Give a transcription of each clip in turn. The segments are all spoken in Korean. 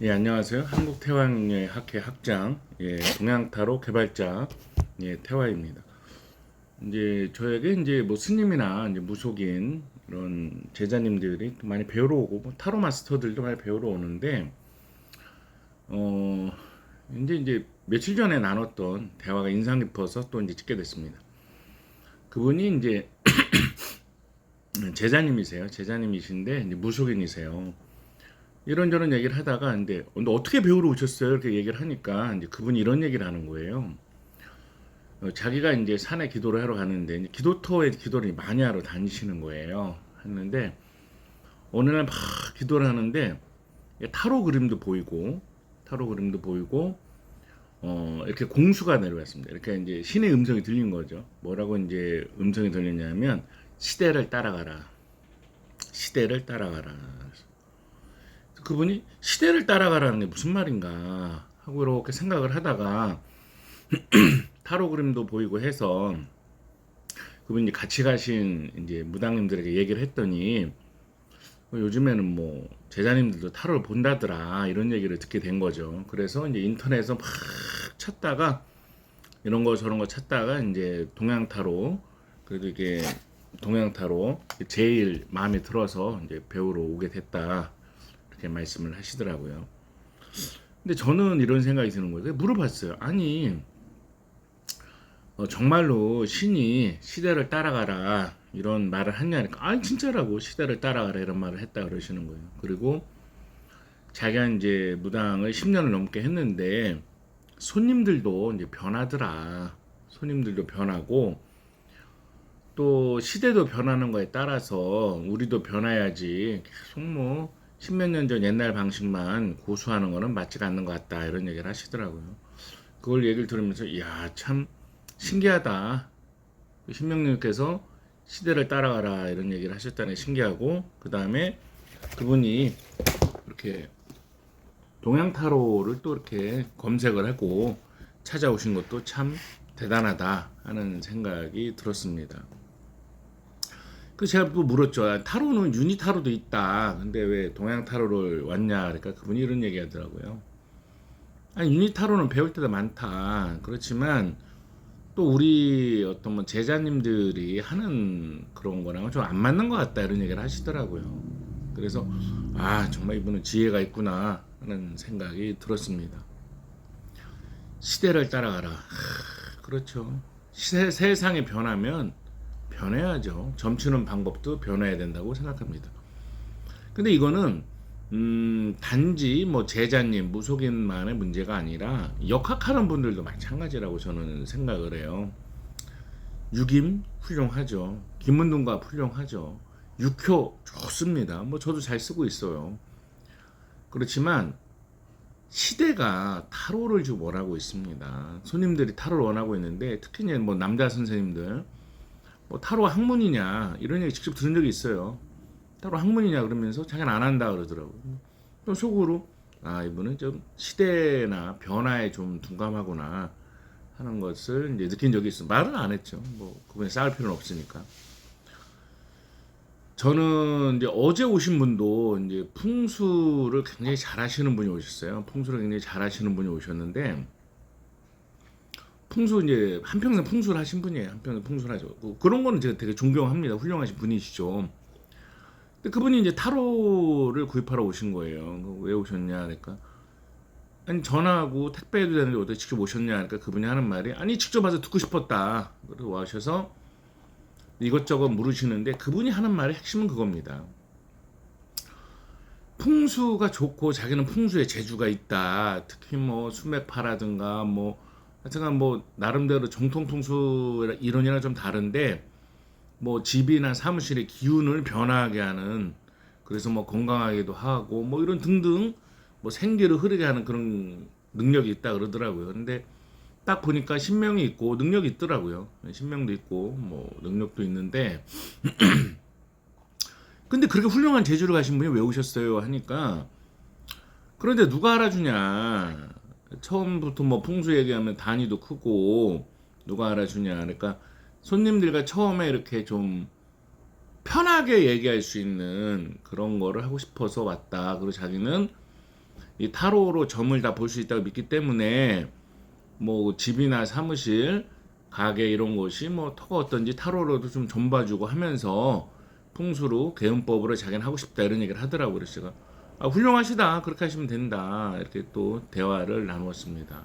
예, 안녕하세요. 한국 태화의 학회 학장, 예, 동양타로 개발자, 예, 태화입니다. 이제 저에게 이제 뭐 스님이나 이제 무속인 이런 제자님들이 많이 배우러 오고 뭐 타로 마스터들도 많이 배우러 오는데 어 이제 이제 며칠 전에 나눴던 대화가 인상 깊어서 또 이제 찍게 됐습니다. 그분이 이제 제자님이세요. 제자님이신데 이제 무속인이세요. 이런저런 얘기를 하다가 근데 너 어떻게 배우러 오셨어요? 이렇게 얘기를 하니까 이제 그분이 이런 얘기를 하는 거예요. 어, 자기가 이제 산에 기도를 하러 가는데 기도터에 기도를 많이 하러 다니시는 거예요. 했는데 어느 날 막 기도를 하는데 타로 그림도 보이고 타로 그림도 보이고 어 이렇게 공수가 내려왔습니다. 이렇게 이제 신의 음성이 들린 거죠. 뭐라고 이제 음성이 들렸냐면 시대를 따라가라. 시대를 따라가라. 그분이 시대를 따라가라는 게 무슨 말인가 하고 이렇게 생각을 하다가 타로 그림도 보이고 해서 그분이 같이 가신 이제 무당님들에게 얘기를 했더니 어, 요즘에는 뭐 제자님들도 타로를 본다더라 이런 얘기를 듣게 된 거죠. 그래서 이제 인터넷에서 막 찾다가 이런 거 저런 거 찾다가 이제 동양 타로 그래도 이게 동양 타로 제일 마음에 들어서 이제 배우러 오게 됐다 이렇게 말씀을 하시더라고요. 근데 저는 이런 생각이 드는 거예요. 물어봤어요. 아니 어, 정말로 신이 시대를 따라가라 이런 말을 하냐니까 아니 진짜라고 시대를 따라가라 이런 말을 했다 그러시는 거예요. 그리고 자기가 이제 무당을 10년을 넘게 했는데 손님들도 이제 변하더라. 손님들도 변하고 또 시대도 변하는 거에 따라서 우리도 변해야지 계속 뭐 십몇 년 전 옛날 방식만 고수하는 거는 맞지가 않는 것 같다 이런 얘기를 하시더라고요. 그걸 얘기를 들으면서 이야 참 신기하다. 신명님께서 시대를 따라가라 이런 얘기를 하셨다는 게 신기하고 그 다음에 그분이 이렇게 동양 타로를 또 이렇게 검색을 하고 찾아오신 것도 참 대단하다 하는 생각이 들었습니다. 그 제가 또 물었죠. 아, 타로는 유니 타로도 있다. 근데 왜 동양 타로를 왔냐? 그러니까 그분이 이런 얘기 하더라고요. 아니 유니 타로는 배울 때도 많다. 그렇지만 또 우리 어떤 뭐 제자님들이 하는 그런 거랑은 좀 안 맞는 것 같다 이런 얘기를 하시더라고요. 그래서 아 정말 이분은 지혜가 있구나 하는 생각이 들었습니다. 시대를 따라가라. 하, 그렇죠. 세, 세상이 변하면 변해야죠. 점치는 방법도 변해야 된다고 생각합니다. 근데 이거는 음, 단지 뭐 제자님, 무속인만의 문제가 아니라 역학하는 분들도 마찬가지라고 저는 생각을 해요. 육임 훌륭하죠. 김문동과 훌륭하죠. 육효 좋습니다. 뭐 저도 잘 쓰고 있어요. 그렇지만 시대가 타로를 지금 원하고 있습니다. 손님들이 타로를 원하고 있는데 특히 뭐 남자 선생님들 뭐 타로 학문이냐 이런 얘기 직접 들은 적이 있어요. 타로 학문이냐 그러면서 자기는 안 한다 그러더라고요. 또 속으로 아 이분은 좀 시대나 변화에 좀 둔감하구나 하는 것을 이제 느낀 적이 있어. 말은 안 했죠. 뭐 그분이 싸울 필요는 없으니까. 저는 이제 어제 오신 분도 이제 풍수를 굉장히 잘하시는 분이 오셨어요. 풍수를 굉장히 잘하시는 분이 오셨는데 풍수 이제 한평생 풍수를 하신 분이에요. 한평생 풍수를 하죠. 그- 그런 거는 제가 되게 존경합니다. 훌륭하신 분이시죠. 근데 그분이 이제 타로를 구입하러 오신 거예요. 그왜 오셨냐 그러니까 아니 전화하고 택배해도 되는데 어떻게 직접 오셨냐 그러니까 그분이 하는 말이 아니 직접 와서 듣고 싶었다. 그래서 와셔서 이것저것 물으시는데 그분이 하는 말의 핵심은 그겁니다. 풍수가 좋고 자기는 풍수에 재주가 있다. 특히 뭐 수맥파라든가 뭐 하여튼간 뭐 나름대로 정통 풍수 이론이랑 좀 다른데 뭐 집이나 사무실의 기운을 변화하게 하는 그래서 뭐 건강하기도 하고 뭐 이런 등등 뭐 생기를 흐르게 하는 그런 능력이 있다 그러더라고요. 근데 딱 보니까 신명이 있고 능력이 있더라고요. 신명도 있고 뭐 능력도 있는데 근데 그렇게 훌륭한 재주를 가신 분이 왜 오셨어요 하니까 그런데 누가 알아주냐 처음부터 뭐 풍수 얘기하면 단위도 크고 누가 알아주냐 그러니까 손님들과 처음에 이렇게 좀 편하게 얘기할 수 있는 그런 거를 하고 싶어서 왔다 그리고 자기는 이 타로로 점을 다 볼 수 있다고 믿기 때문에 뭐 집이나 사무실, 가게 이런 것이 뭐 터가 어떤지 타로로도 좀 좀 봐주고 하면서 풍수로 개운법으로 자기는 하고 싶다 이런 얘기를 하더라고요. 그래서 제가 아, 훌륭하시다 그렇게 하시면 된다 이렇게 또 대화를 나누었습니다.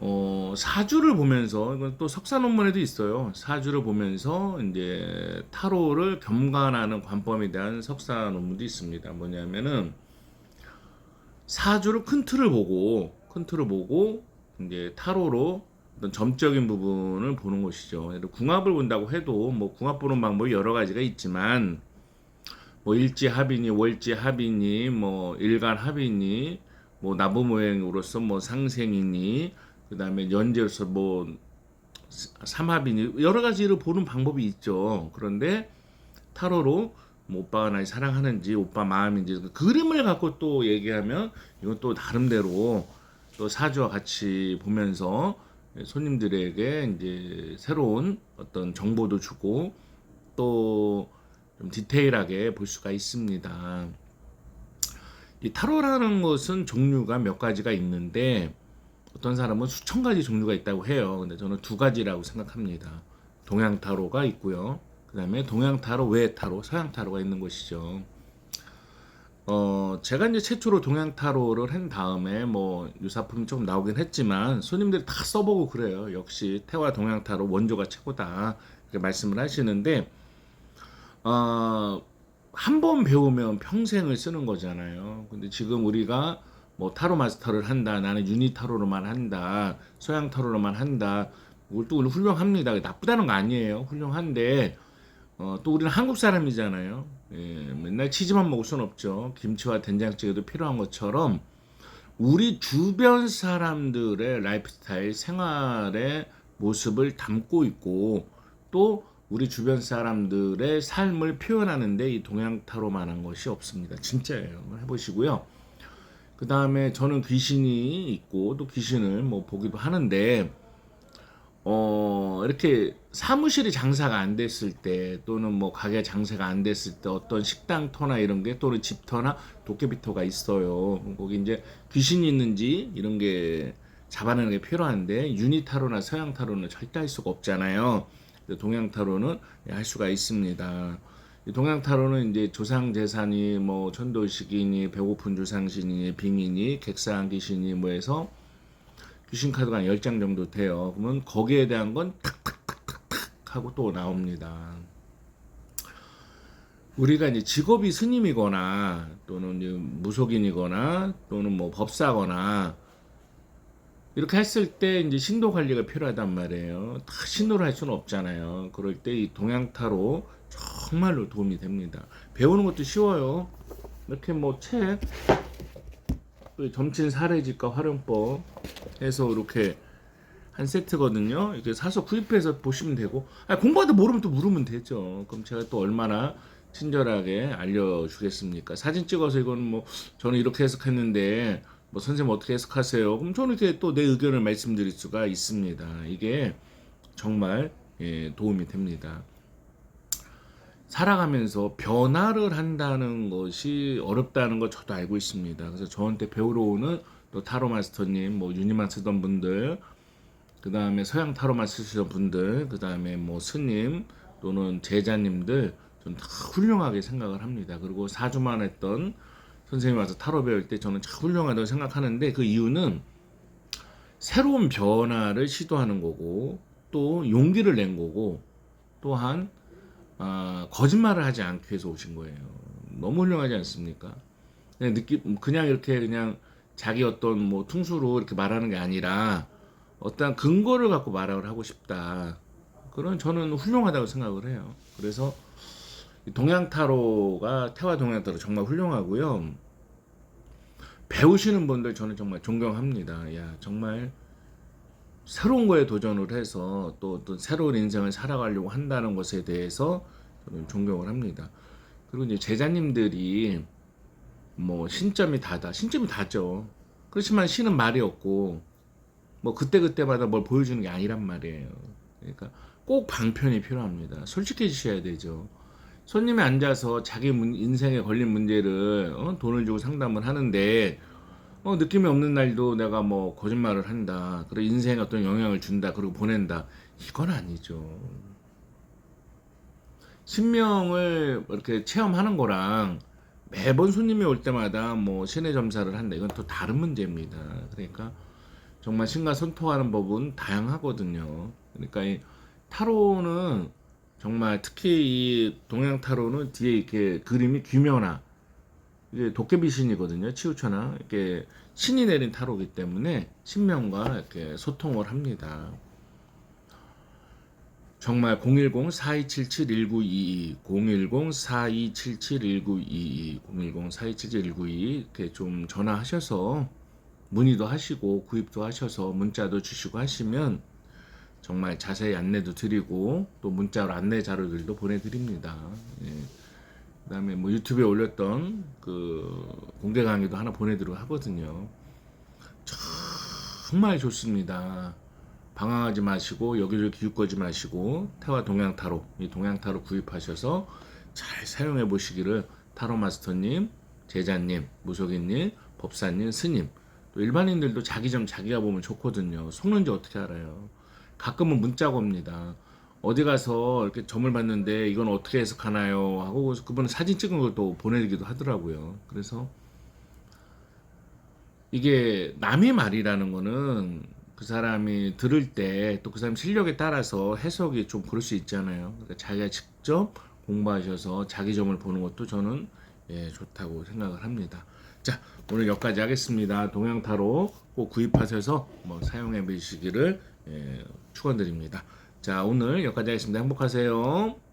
어, 사주를 보면서 이건 또 석사 논문에도 있어요. 사주를 보면서 이제 타로를 겸관하는 관법에 대한 석사 논문도 있습니다. 뭐냐면은 사주를 큰 틀을 보고 큰 틀을 보고 이제 타로로 어떤 점적인 부분을 보는 것이죠. 궁합을 본다고 해도 뭐 궁합 보는 방법이 여러 가지가 있지만 뭐 일지 합이니 월지 합이니 뭐 일간 합이니 뭐 나부 모행으로서 뭐 상생이니 그다음에 연재로서 뭐 삼합이니 여러 가지를 보는 방법이 있죠. 그런데 타로로 뭐 오빠가 날 사랑하는지 오빠 마음인지 그 그림을 갖고 또 얘기하면 이건 또 나름대로 또 사주와 같이 보면서 손님들에게 이제 새로운 어떤 정보도 주고 또 좀 디테일하게 볼 수가 있습니다. 이 타로라는 것은 종류가 몇 가지가 있는데 어떤 사람은 수천 가지 종류가 있다고 해요. 근데 저는 두 가지라고 생각합니다. 동양 타로가 있고요. 그 다음에 동양 타로 외 타로, 서양 타로가 있는 것이죠. 어, 제가 이제 최초로 동양 타로를 한 다음에 뭐 유사품이 조금 나오긴 했지만 손님들이 다 써보고 그래요. 역시 태화 동양 타로 원조가 최고다. 이렇게 말씀을 하시는데 어, 한 번 배우면 평생을 쓰는 거잖아요. 근데 지금 우리가 뭐 타로 마스터를 한다. 나는 유니 타로로만 한다. 서양 타로로만 한다. 그것도 훌륭합니다. 나쁘다는 거 아니에요. 훌륭한데 어, 또 우리는 한국 사람이잖아요. 예, 맨날 치즈만 먹을 순 없죠. 김치와 된장찌개도 필요한 것처럼 우리 주변 사람들의 라이프 스타일, 생활의 모습을 담고 있고 또 우리 주변 사람들의 삶을 표현하는데 이 동양 타로만한 것이 없습니다. 진짜예요. 해보시고요. 그 다음에 저는 귀신이 있고 또 귀신을 뭐 보기도 하는데 어 이렇게 사무실이 장사가 안 됐을 때 또는 뭐 가게 장사가 안 됐을 때 어떤 식당 터나 이런 게 또는 집 터나 도깨비 터가 있어요. 거기 이제 귀신이 있는지 이런 게 잡아내는 게 필요한데 유니타로나 서양타로는 절대 할 수가 없잖아요. 동양 타로는 할 수가 있습니다. 동양 타로는 이제 조상 재산이 뭐 천도식이니 배고픈 조상신이니 빙이니 객사한 귀신이 뭐 해서 귀신 카드가 한 10장 정도 돼요. 그러면 거기에 대한 건 탁탁탁탁탁 하고 또 나옵니다. 우리가 이제 직업이 스님이거나 또는 무속인이거나 또는 뭐 법사거나 이렇게 했을 때 이제 신도 관리가 필요하단 말이에요. 다 신도를 할 수는 없잖아요. 그럴 때 이 동양타로 정말로 도움이 됩니다. 배우는 것도 쉬워요. 이렇게 뭐 책, 또 점친 사례집과 활용법 해서 이렇게 한 세트거든요. 이렇게 사서 구입해서 보시면 되고, 아, 공부하다 모르면 또 물으면 되죠. 그럼 제가 또 얼마나 친절하게 알려주겠습니까? 사진 찍어서 이건 뭐 저는 이렇게 해석했는데 뭐 선생님 어떻게 해석하세요? 그럼 저는 이렇게 또내 의견을 말씀드릴 수가 있습니다. 이게 정말 예, 도움이 됩니다. 살아가면서 변화를 한다는 것이 어렵다는 걸 저도 알고 있습니다. 그래서 저한테 배우러 오는 또 타로 마스터님, 뭐 유니만 쓰던 분들, 그 다음에 서양 타로만 쓰시던 분들, 그 다음에 뭐 스님 또는 제자님들 저는 다 훌륭하게 생각을 합니다. 그리고 사주만 했던 선생님 와서 타로 배울 때 저는 참 훌륭하다고 생각하는데 그 이유는 새로운 변화를 시도하는 거고 또 용기를 낸 거고 또한 아, 거짓말을 하지 않기 위해서 오신 거예요. 너무 훌륭하지 않습니까? 그냥 느낌 그냥 이렇게 그냥 자기 어떤 뭐 퉁수로 이렇게 말하는 게 아니라 어떤 근거를 갖고 말을 하고 싶다. 그런 저는 훌륭하다고 생각을 해요. 그래서 동양 타로가 태화 동양 타로 정말 훌륭하고요. 배우시는 분들 저는 정말 존경합니다. 야 정말 새로운 거에 도전을 해서 또 어떤 새로운 인생을 살아가려고 한다는 것에 대해서 저는 존경을 합니다. 그리고 이제 제자님들이 뭐 신점이 다다, 신점이 다죠. 그렇지만 신은 말이 없고 뭐 그때 그때마다 뭘 보여주는 게 아니란 말이에요. 그러니까 꼭 방편이 필요합니다. 솔직해지셔야 되죠. 손님이 앉아서 자기 문- 인생에 걸린 문제를 어? 돈을 주고 상담을 하는데 어, 느낌이 없는 날도 내가 뭐 거짓말을 한다. 그리고 인생에 어떤 영향을 준다. 그리고 보낸다. 이건 아니죠. 신명을 이렇게 체험하는 거랑 매번 손님이 올 때마다 뭐 신의 점사를 한다. 이건 또 다른 문제입니다. 그러니까 정말 신과 소통하는 법은 다양하거든요. 그러니까 이 타로는 정말 특히 이 동양 타로는 뒤에 이렇게 그림이 귀묘나 이게 도깨비 신이거든요. 치우쳐나 이렇게 신이 내린 타로기 때문에 신명과 이렇게 소통을 합니다. 정말 010-4277-1922, 010-4277-1922, 010-4277-1922 이렇게 좀 전화하셔서 문의도 하시고 구입도 하셔서 문자도 주시고 하시면 정말 자세히 안내도 드리고 또 문자로 안내 자료들도 보내드립니다. 예. 그다음에 뭐 유튜브에 올렸던 그 공개 강의도 하나 보내드리고 하거든요. 정말 좋습니다. 방황하지 마시고 여기를 기웃거지 마시고 태화 동양 타로 이 동양 타로 구입하셔서 잘 사용해 보시기를 타로 마스터님, 제자님, 무속인님, 법사님, 스님 또 일반인들도 자기 점 자기가 보면 좋거든요. 속는지 어떻게 알아요? 가끔은 문자가 옵니다. 어디 가서 이렇게 점을 봤는데 이건 어떻게 해석하나요? 하고 그분은 사진 찍은 걸 또 보내기도 하더라고요. 그래서 이게 남의 말이라는 거는 그 사람이 들을 때 또 그 사람 실력에 따라서 해석이 좀 그럴 수 있잖아요. 그러니까 자기가 직접 공부하셔서 자기 점을 보는 것도 저는 예, 좋다고 생각을 합니다. 자, 오늘 여기까지 하겠습니다. 동양타로 꼭 구입하셔서 뭐 사용해 보시기를 예, 축원드립니다. 자, 오늘 여기까지 하겠습니다. 행복하세요.